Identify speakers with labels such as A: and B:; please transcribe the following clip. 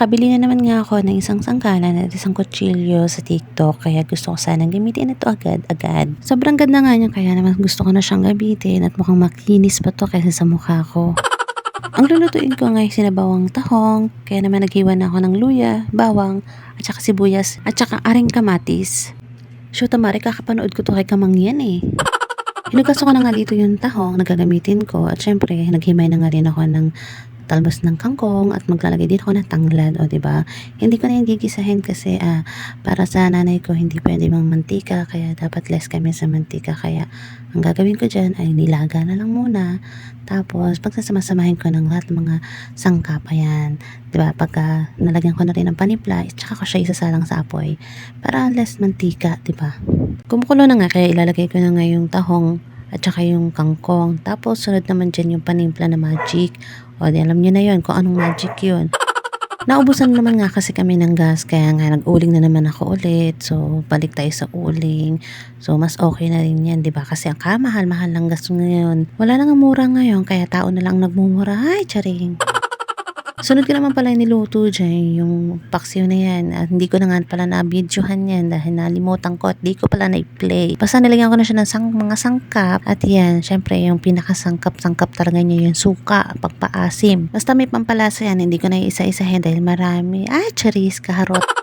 A: Kakabili na naman nga ako ng isang sangkalan at isang kutsilyo sa TikTok kaya gusto ko sanang gamitin ito agad-agad. Sobrang ganda nga niya kaya naman gusto ko na siyang gamitin at mukhang makinis pa to kaysa sa mukha ko. Ang lulutuin ko nga ay sinabawang tahong, kaya naman naghiwa na ako ng luya, bawang, at saka sibuyas, at saka aring kamatis. Shoot, Mari, kakapanood ko to kay Kamang yan eh. Hinugasan ko na nga dito yung tahong na gagamitin ko at syempre naghimay na nga rin ako ng talbos ng kangkong at maglalagay din ako ng tanglad o ba? Hindi ko na yung gigisahin kasi ah, para sa nanay ko hindi pwede mang mantika kaya dapat less kami sa mantika. Kaya ang gagawin ko dyan ay nilaga na lang muna. Tapos pagsasamasamahin ko ng lahat ng mga sangkap ayan. Ba? Pagka nalagyan ko na rin ng panipla tsaka ko siya isasalang sa apoy para less mantika ba? Kumukulo na nga kaya ilalagay ko na nga yung tahong at saka yung kangkong. Tapos sunod naman dyan yung panimpla na magic. O di alam nyo na yon kung anong magic yun. Naubusan naman nga kasi kami ng gas kaya nga nag-uling na naman ako ulit. So balik tayo sa uling. So mas okay na rin yan 'di ba? Kasi ang kamahal-mahal ng gas ngayon. Wala nang mura ngayon kaya tao na lang nagmumura. Ay, charing. Sunod ko naman pala niluto dyan, yung paksiw na yan. At hindi ko na nga pala na-videohan yan dahil nalimutan ko at di ko pala na-play. Basta nilagyan ko na siya ng sang, mga sangkap. At yan, syempre yung pinakasangkap-sangkap talaga niya yung suka, pagpaasim. Basta may pampalasa yan, hindi ko na isa-isahin dahil marami. Ay, charis, kaharot.